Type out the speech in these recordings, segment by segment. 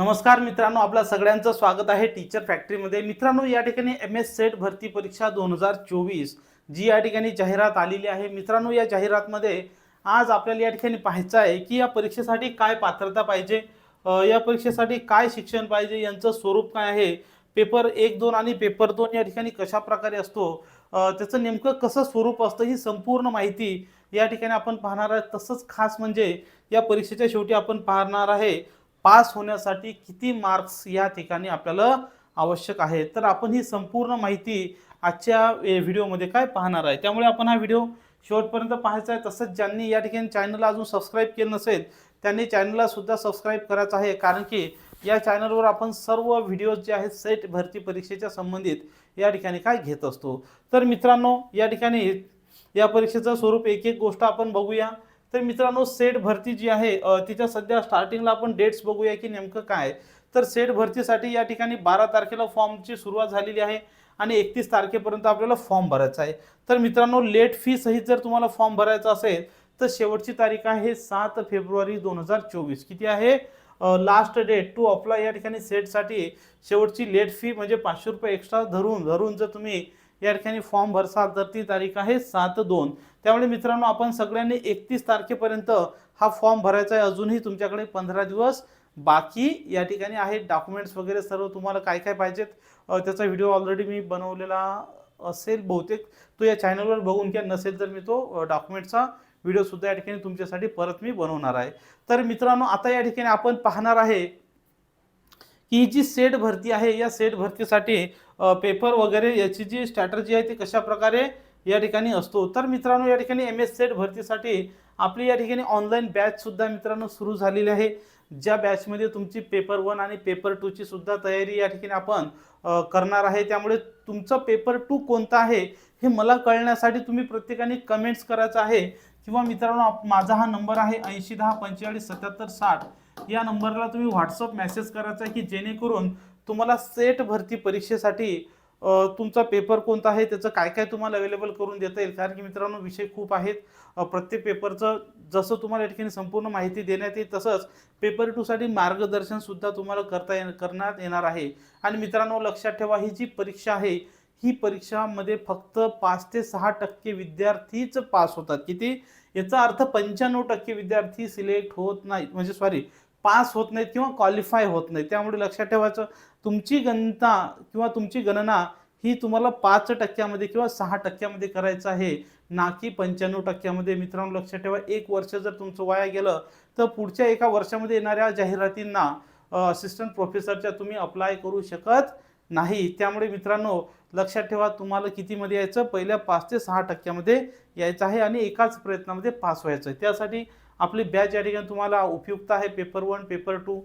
नमस्कार मित्रांनो आपल्या सगळ्यांचं स्वागत आहे टीचर फॅक्टरीमध्ये मित्रांनो या ठिकाणी एम एस सेट भरती परीक्षा दोन हजार चोवीस जी या ठिकाणी जाहिरात आलेली आहे. मित्रांनो या जाहिरातमध्ये आज आपल्याला या ठिकाणी पाहायचं आहे की या परीक्षेसाठी काय पात्रता पाहिजे या परीक्षेसाठी काय शिक्षण पाहिजे यांचं स्वरूप काय आहे पेपर एक दोन आणि पेपर दोन या ठिकाणी कशा प्रकारे असतो त्याचं नेमकं कसं स्वरूप असतं ही संपूर्ण माहिती या ठिकाणी आपण पाहणार आहे. तसंच खास म्हणजे या परीक्षेच्या शेवटी आपण पाहणार आहे पास होण्यासाठी किती मार्क्स या ठिकाणी आपल्याला आवश्यक आहे तर आपण ही संपूर्ण माहिती आजच्या व्हिडिओमध्ये काय पाहणार आहे? त्यामुळे आपण हा व्हिडिओ शेवटपर्यंत पाहायचा आहे. तसंच ज्यांनी या ठिकाणी चॅनलला अजून सबस्क्राईब केलं नसेल त्यांनी चॅनलला सुद्धा सबस्क्राईब करायचं आहे. कारण की या चॅनलवर आपण सर्व व्हिडिओज जे आहेत सेट भरती परीक्षेच्या संबंधित या ठिकाणी काय घेत असतो. तर मित्रांनो या ठिकाणी या परीक्षेचं स्वरूप एक एक गोष्ट आपण बघूया. तर मित्रांनो सेट भरती जी आहे तिच्या सध्या स्टार्टिंगला आपण डेट्स बघूया की नेमकं काय तर सेट भरतीसाठी या ठिकाणी बारा तारखेला फॉर्मची सुरुवात झालेली आहे आणि एकतीस तारखेपर्यंत आपल्याला फॉर्म भरायचा आहे. तर मित्रांनो लेट फी सहित जर तुम्हाला फॉर्म भरायचा असेल तर शेवटची तारीख आहे सात फेब्रुवारी दोन हजार चोवीस. किती आहे? लास्ट डेट टू अप्लाय या ठिकाणी सेटसाठी शेवटची लेट फी म्हणजे पाचशे रुपये एक्स्ट्रा धरून धरून जर तुम्ही या ठिकाणी फॉर्म भरसाल तर ती तारीख आहे सात दोन. त्यामुळे मित्रांनो आपण सगळ्यांनी एकतीस तारखेपर्यंत हा फॉर्म भरायचा आहे. अजूनही तुमच्याकडे पंधरा दिवस बाकी या ठिकाणी आहेत. डॉक्युमेंट्स वगैरे सर्व तुम्हाला काय काय पाहिजेत त्याचा व्हिडिओ ऑलरेडी मी बनवलेला असेल बहुतेक. तो या चॅनलवर बघून घ्या. नसेल तर मी तो डॉक्युमेंटचा व्हिडिओसुद्धा या ठिकाणी तुमच्यासाठी परत मी बनवणार आहे. तर मित्रांनो आता या ठिकाणी आपण पाहणार आहे ही जी सेट भरती आहे या सेट भरतीसाठी पेपर वगैरे याची जी स्ट्रॅटर्जी आहे ती कशा प्रकारे या ठिकाणी असतो? तर मित्रांनो या ठिकाणी एम एस सेट भरतीसाठी आपली या ठिकाणी ऑनलाईन बॅचसुद्धा मित्रांनो सुरू झालेली आहे. ज्या बॅचमध्ये तुमची पेपर वन आणि पेपर टूची सुद्धा तयारी या ठिकाणी आपण करणार आहे. त्यामुळे तुमचं पेपर टू कोणता आहे हे मला कळण्यासाठी तुम्ही प्रत्येकाने कमेंट्स करायचं आहे. किंवा मित्रांनो आप- माझा हा नंबर आहे ऐंशी दहा पंचेचाळीस सत्याहत्तर साठ. या नंबरला तुम्ही व्हॉट्सअप मेसेज करायचा आहे की जेणेकरून तुम्हाला सेट भरती परीक्षेसाठी तुमचा पेपर कोणता आहे त्याचं काय काय तुम्हाला अवेलेबल करून देता येईल? कारण की मित्रांनो विषय खूप आहेत. प्रत्येक पेपरचं जसं तुम्हाला या ठिकाणी संपूर्ण माहिती देण्यात येईल तसंच पेपर टूसाठी मार्गदर्शनसुद्धा तुम्हाला करता ये करण्यात येणार आहे. आणि मित्रांनो लक्षात ठेवा ही जी परीक्षा आहे ही परीक्षामध्ये फक्त पाच ते सहा टक्के विद्यार्थीच पास होतात. किती? याचा अर्थ पंच्याण्णव टक्के विद्यार्थी सिलेक्ट होत नाहीत. म्हणजे सॉरी पास होत नाहीत किंवा क्वालिफाय होत नाहीत. त्यामुळे लक्षात ठेवायचं तुमची गणना किंवा तुमची गणना ही तुम्हाला पाच टक्क्यामध्ये किंवा सहा टक्क्यामध्ये करायचं आहे. ना की पंच्याण्णव टक्क्यामध्ये मित्रांनो लक्षात ठेवा. एक वर्ष जर तुमचं वाया गेलं तर पुढच्या एका वर्षामध्ये येणाऱ्या जाहिरातींना असिस्टंट प्रोफेसरच्या तुम्ही अप्लाय करू शकत नाही. त्यामुळे मित्रांनो लक्षात ठेवा तुम्हाला कितीमध्ये यायचं? पहिल्या पाच ते सहा टक्क्यामध्ये यायचं आहे आणि एकाच प्रयत्नामध्ये पास व्हायचं आहे. त्यासाठी आपली बॅच या ठिकाणी तुम्हाला उपयुक्त आहे. पेपर वन पेपर टू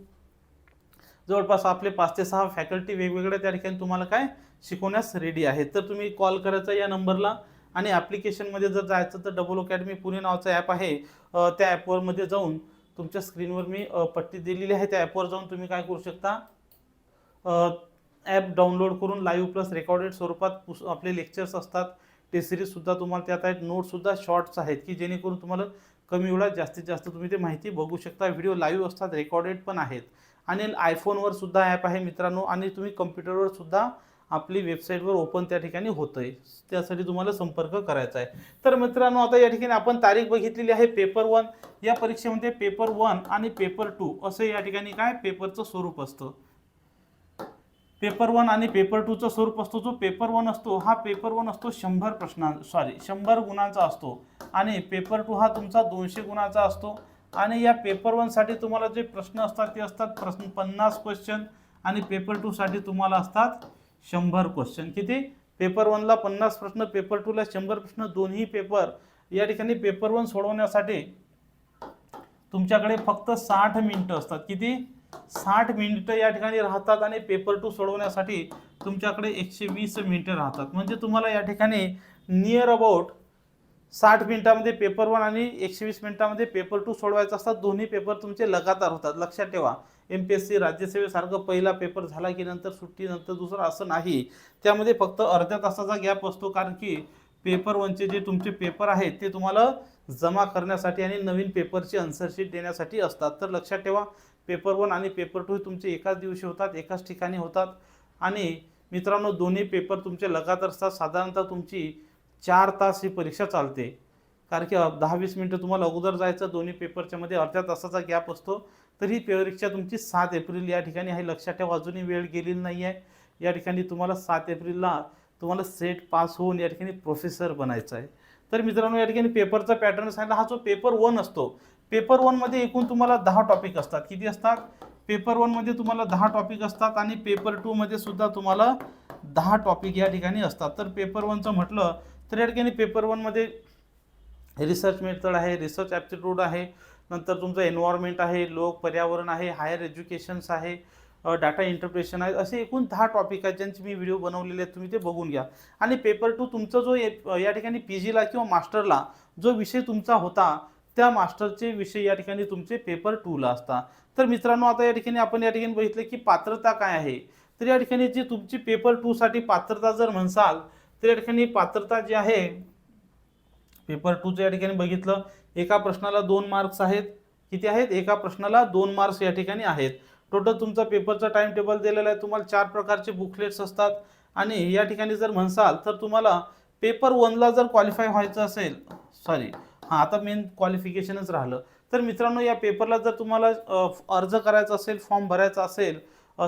जवळपास आपले पाच ते सहा फॅकल्टी वेगवेगळ्या त्या ठिकाणी तुम्हाला काय शिकवण्यास रेडी आहेत. तर तुम्ही कॉल करायचा या नंबरला आणि ॲप्लिकेशनमध्ये जर जायचं तर डबल अकॅडमी पुणे नावाचं ॲप आहे. त्या ॲपवरमध्ये जाऊन तुमच्या स्क्रीनवर मी पट्टी दिलेली आहे. त्या ॲपवर जाऊन तुम्ही काय करू शकता? ॲप डाउनलोड करून लाईव्ह प्लस रेकॉर्डेड स्वरूपात पुस- आपले लेक्चर्स असतात. टे सिरीजसुद्धा तुम्हाला त्यात आहेत. नोट्ससुद्धा शॉर्ट्स आहेत की जेणेकरून तुम्हाला कमी वेळात जास्तीत जास्त तुम्ही ते माहिती बघू शकता. व्हिडिओ लाईव्ह असतात रेकॉर्डेड पण आहेत. आणि आयफोनवर सुद्धा ॲप आहे मित्रांनो. आणि तुम्ही कम्प्युटरवर सुद्धा आपली वेबसाईटवर ओपन त्या ठिकाणी होतं आहे त्यासाठी तुम्हाला संपर्क करायचा आहे. तर मित्रांनो आता या ठिकाणी आपण तारीख बघितलेली आहे. पेपर वन या परीक्षेमध्ये पेपर वन आणि पेपर टू असं या ठिकाणी काय? पेपरचं स्वरूप असतं. पेपर वन आणि पेपर टूचं स्वरूप असतो. जो पेपर वन असतो हा पेपर वन असतो शंभर प्रश्नां सॉरी शंभर गुणांचा असतो. आणि पेपर टू हा तुमचा दोनशे गुणांचा असतो. आणि या पेपर वनसाठी तुम्हाला जे प्रश्न असतात ते असतात प्रश्न पन्नास क्वेश्चन आणि पेपर टूसाठी तुम्हाला असतात शंभर क्वेश्चन किती? पेपर वनला पन्नास प्रश्न पेपर टूला शंभर प्रश्न दोन्ही पेपर या ठिकाणी पेपर वन सोडवण्यासाठी तुमच्याकडे फक्त साठ मिनटं असतात. किती? साठ मिनिटं या ठिकाणी राहतात आणि पेपर टू सोडवण्यासाठी तुमच्याकडे एकशे वीस मिनिटं राहतात. म्हणजे तुम्हाला या ठिकाणी नियर अबाउट साठ मिनिटामध्ये पेपर वन आणि एकशे वीस मिनिटामध्ये पेपर टू सोडवायचा असतात. दोन्ही पेपर तुमचे लगातार होतात. लक्षात ठेवा एम पी एस सी राज्यसेवेसारखं पहिला पेपर झाला की नंतर सुट्टीनंतर दुसरा असं नाही. त्यामध्ये फक्त अर्ध्या तासाचा गॅप असतो कारण की पेपर वनचे जे तुमचे पेपर आहेत ते तुम्हाला जमा करण्यासाठी आणि नवीन पेपरची आन्सरशीट देण्यासाठी असतात. तर लक्षात ठेवा पेपर वन आणि पेपर टू तुमचे एकाच दिवशी होतात एकाच ठिकाणी होतात. आणि मित्रांनो दोन्ही पेपर तुमचे लगातार असतात. साधारणतः तुमची चार तास ही परीक्षा चालते. कारण की दहा वीस मिनटं तुम्हाला अगोदर जायचं दोन्ही पेपरच्या मध्ये अर्ध्या तासाचा गॅप असतो. तर ही परीक्षा तुमची सात एप्रिल या ठिकाणी आहे. लक्षात ठेवा अजूनही वेळ गेलेली नाही आहे या ठिकाणी तुम्हाला सात एप्रिलला तुम्हाला सेट पास होऊन या ठिकाणी प्रोफेसर बनायचं आहे. तर मित्रांनो या ठिकाणी पेपरचा पॅटर्न सांगितला. हा जो पेपर वन असतो पेपर वनमध्ये एकूण तुम्हाला दहा टॉपिक असतात. किती असतात? पेपर वनमध्ये तुम्हाला दहा टॉपिक असतात आणि पेपर टूमध्ये सुद्धा तुम्हाला दहा टॉपिक या ठिकाणी असतात. तर पेपर वनचं म्हटलं तर या ठिकाणी पेपर वनमध्ये रिसर्च मेथड आहे रिसर्च ॲप्टिट्यूड आहे नंतर तुमचं एन्व्हायरमेंट आहे लोक पर्यावरण आहे हायर एज्युकेशन्स आहे डाटा इंटरप्रेशन आहे असे एकूण दहा टॉपिक आहेत ज्यांचे मी व्हिडिओ बनवलेले आहेत तुम्ही ते बघून घ्या. आणि पेपर टू तुमचा जो या ठिकाणी पी जीला किंवा मास्टरला जो विषय तुमचा होता त्या मास्टरचे विषय या ठिकाणी तुमचे पेपर टूला असतात. तर मित्रांनो आता या ठिकाणी आपण या ठिकाणी बघितलं की पात्रता काय आहे? तर या ठिकाणी जी तुमची पेपर टूसाठी पात्रता जर म्हणसाल तर या ठिकाणी पात्रता जी आहे पेपर टूचं या ठिकाणी बघितलं एका प्रश्नाला दोन मार्क्स आहेत. किती आहेत? एका प्रश्नाला दोन मार्क्स या ठिकाणी आहेत. टोटल तुमचा पेपरचा टाइम टेबल दिलेला आहे. तुम्हाला चार प्रकारचे बुकलेट्स असतात. आणि या ठिकाणी जर म्हणसाल तर तुम्हाला पेपर वनला जर क्वालिफाय व्हायचं असेल सॉरी हां आता मेन क्वालिफिकेशनच राहिलं. तर मित्रांनो या पेपरला जर तुम्हाला अर्ज करायचा असेल फॉर्म भरायचा असेल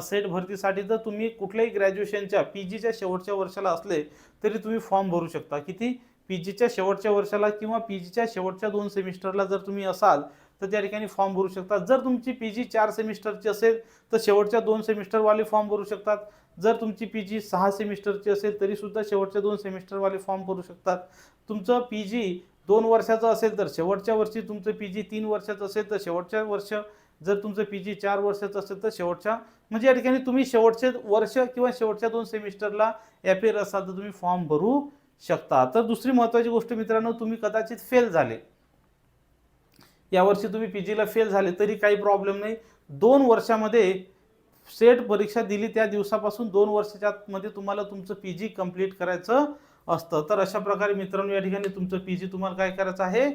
सेट भरतीसाठी तर तुम्ही कुठल्याही ग्रॅज्युएशनच्या पी जीच्या शेवटच्या वर्षाला असले तरी तुम्ही फॉर्म भरू शकता. किती? पी जीच्या शेवटच्या वर्षाला किंवा पी जीच्या शेवटच्या दोन सेमिस्टरला जर तुम्ही असाल तर त्या ठिकाणी फॉर्म भरू शकता. जर तुमची पी जी चार सेमिस्टरची असेल तर शेवटच्या दोन सेमिस्टरवाले फॉर्म भरू शकतात. जर तुमची पी जी सहा सेमिस्टरची असेल तरीसुद्धा शेवटच्या दोन सेमिस्टरवाले फॉर्म भरू शकतात. तुमचं पी जी दोन वर्षाचं असेल तर शेवटच्या वर्षी तुमचं पी जी तीन वर्षाचं असेल तर शेवटच्या वर्ष जर तुमचं पी जी चार वर्षाचं असेल तर शेवटच्या म्हणजे या ठिकाणी तुम्ही शेवटचे वर्ष किंवा शेवटच्या दोन सेमिस्टरला अपेअर असाल तर तुम्ही फॉर्म भरू शकता. तर दुसरी महत्त्वाची गोष्ट मित्रांनो तुम्ही कदाचित फेल झाले. यावर्षी तुम्ही पी जीला फेल झाले तरी काही प्रॉब्लेम नाही. दोन वर्षामध्ये सेट परीक्षा दिली त्या दिवसापासून दोन वर्षाच्या मध्ये तुम्हाला तुमचं पी जी कंप्लीट करायचं असतं. तर अशा प्रकारे मित्रांनो या ठिकाणी तुमचं पी जी तुम्हाला काय करायचं आहे?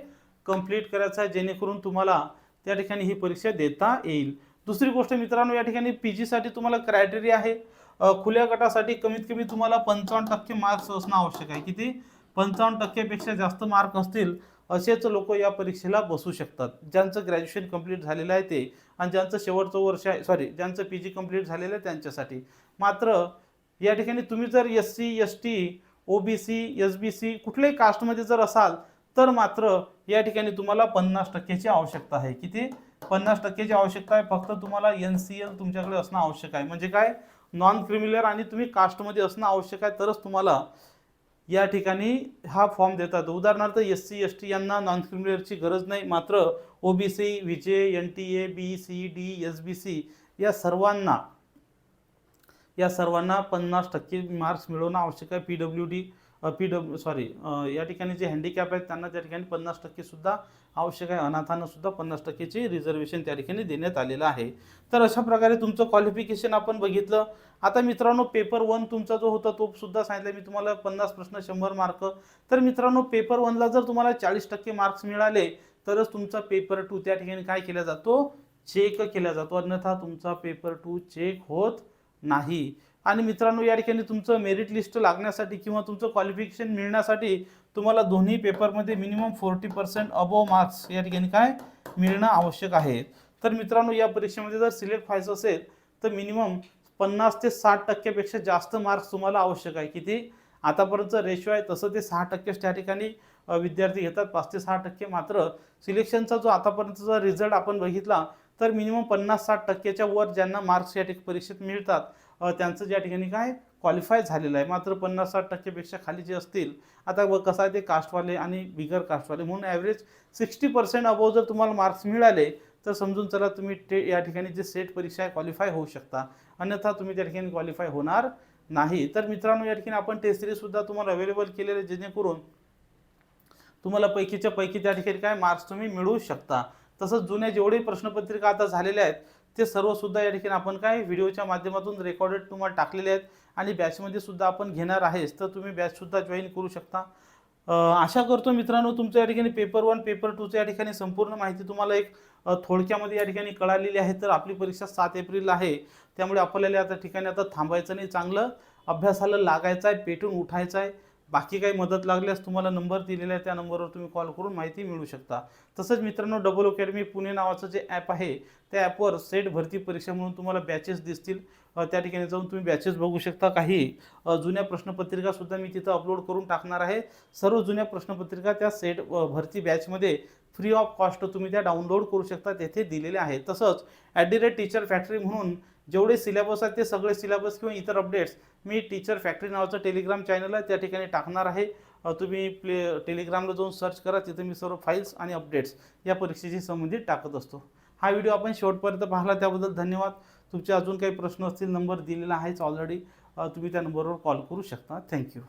कंप्लीट करायचं आहे जेणेकरून तुम्हाला त्या ठिकाणी ही परीक्षा देता येईल. दुसरी गोष्ट मित्रांनो या ठिकाणी पी जीसाठी तुम्हाला क्रायटेरिया आहे. खुल्या गटासाठी कमीत कमी तुम्हाला पंचावन्न टक्के मार्क्स असणं आवश्यक आहे. किती? पंचावन्न टक्केपेक्षा जास्त मार्क असतील असेच लोक या परीक्षेला बसू शकतात. ज्यांचं ग्रॅज्युएशन कंप्लीट झालेलं आहे ते आणि ज्यांचं शेवटचं वर्ष आहे सॉरी ज्यांचं पी जी कंप्लीट झालेलं आहे त्यांच्यासाठी. मात्र या ठिकाणी तुम्ही जर S C S T O B C S B C कुठल्याही कास्टमध्ये जर असाल तर मात्र या ठिकाणी तुम्हाला पन्नास टक्क्याची आवश्यकता आहे. किती? पन्नास टक्क्याची आवश्यकता आहे. फक्त तुम्हाला एन सी एल तुमच्याकडे असणं आवश्यक आहे. म्हणजे काय? नॉन क्रिमिलर आणि तुम्ही कास्टमध्ये असणं आवश्यक आहे तरच तुम्हाला या ठिकाणी हा फॉर्म देतात उदाहरणार्थ एस सी एस टी यांना नॉन क्रिमिलरची गरज नाही. मात्र O B C VJ N T A B C D S B C या सर्वांना या सर्वांना पन्नास टक्के मार्क्स मिळवणं आवश्यक आहे. P W D P W sorry या ठिकाणी जे हँडिकॅप आहेत त्यांना त्या ठिकाणी पन्नास टक्केसुद्धा आवश्यक आहे. अनाथांनासुद्धा पन्नास टक्केची रिझर्वेशन त्या ठिकाणी देण्यात आलेलं आहे. तर अशा प्रकारे तुमचं क्वालिफिकेशन आपण बघितलं. आता मित्रांनो पेपर वन तुमचा जो होता तो सुद्धा सांगितलं. मी तुम्हाला पन्नास प्रश्न शंभर मार्क तर मित्रांनो पेपर वनला जर तुम्हाला चाळीस टक्के मार्क्स मिळाले तरच तुमचा पेपर टू त्या ठिकाणी काय केला जातो? चेक केला जातो. अन्यथा तुमचा पेपर टू चेक होत नाही. आणि मित्रांनो या ठिकाणी तुमचं मेरिट लिस्ट लागण्यासाठी किंवा तुमचं क्वालिफिकेशन मिळण्यासाठी तुम्हाला दोन्ही पेपरमध्ये minimum forty percent above marks या ठिकाणी काय मिळणं आवश्यक आहे. तर मित्रांनो या परीक्षेमध्ये जर सिलेक्ट व्हायचं असेल तर मिनिमम पन्नास ते साठ टक्क्यापेक्षा जास्त मार्क्स तुम्हाला आवश्यक आहे. किती? आतापर्यंत रेशो आहे तसं ते सहा टक्केच त्या ठिकाणी विद्यार्थी घेतात. पाच ते सहा टक्के मात्र सिलेक्शनचा जो आतापर्यंतचा रिझल्ट आपण बघितला तर मिनिमम पन्नास साठ टक्क्याच्या वर ज्यांना मार्क्स या ठिकाणी परीक्षेत मिळतात त्यांचं ज्या ठिकाणी काय क्वालिफाय झालेलं आहे. मात्र पन्नास साठ टक्केपेक्षा खाली जे असतील आता व कसं आहे ते कास्टवाले आणि बिगर कास्टवाले म्हणून ॲव्हरेज सिक्स्टी पर्सेंट अबोव जर तुम्हाला मार्क्स मिळाले तर समजून चला तुम्ही टे या ठिकाणी जे सेट परीक्षा आहे क्वालिफाय होऊ शकता. अन्यथा तुम्ही त्या ठिकाणी क्वालिफाय होणार नाही. तर मित्रांनो या ठिकाणी आपण टेस्ट सिरीजसुद्धा तुम्हाला अवेलेबल केलेले जेणेकरून तुम्हाला पैकीच्या पैकी त्या ठिकाणी काय मार्क्स तुम्ही मिळवू शकता. तसंच जुन्या जेवढे प्रश्नपत्रिका आता झालेल्या आहेत ते सर्व सुद्धा या ठिकाणी आपण काय व्हिडिओच्या माध्यमातून रेकॉर्डेड तुम्हाला टाकलेले आहेत आणि बॅचमध्ये सुद्धा आपण घेणार आहेच तर तुम्ही बॅचसुद्धा जॉईन करू शकता. आशा करतो मित्रांनो तुमच्या या ठिकाणी पेपर वन पेपर टूच्या या ठिकाणी संपूर्ण माहिती तुम्हाला एक थोडक्यामध्ये या ठिकाणी कळालेली आहे तर आपली परीक्षा सात एप्रिलला आहे. त्यामुळे आपल्याला आता ठिकाणी आता थांबायचं नाही. चांगलं अभ्यासाला लागायचं आहे पेटून उठायचं आहे बाकी काही मदत लागल्यास तुम्हाला नंबर दिलेला आहे त्या नंबरवर तुम्ही कॉल करून माहिती मिळू शकता. तसंच मित्रांनो डबल अकॅडमी पुणे नावाचं जे ॲप आहे त्या ॲपवर सेट भरती परीक्षा म्हणून तुम्हाला बॅचेस दिसतील. त्या ठिकाणी जाऊन तुम्ही बॅचेस बघू शकता. काही जुन्या प्रश्नपत्रिकासुद्धा मी तिथं अपलोड करून टाकणार आहे. सर्व जुन्या प्रश्नपत्रिका त्या सेट भरती बॅचमध्ये फ्री ऑफ कॉस्ट तुम्ही त्या डाउनलोड करू शकता तेथे दिलेले आहे. तसंच at the rate teacher factory म्हणून जेवढे सिलेबस आहेत ते सगळे सिलेबस किंवा इतर अपडेट्स मी टीचर फॅक्टरी नावाचं टेलिग्राम चॅनल आहे त्या ठिकाणी टाकणार आहे. तुम्ही प्ले टेलिग्रामला जाऊन सर्च करा तिथे मी सर्व फाईल्स आणि अपडेट्स या परीक्षेशी संबंधित टाकत असतो. हा व्हिडिओ आपण शेवटपर्यंत पाहिला त्याबद्दल धन्यवाद. तुमचे अजून काही प्रश्न असतील नंबर दिलेला आहेच ऑलरेडी तुम्ही त्या नंबरवर कॉल करू शकता. थँक्यू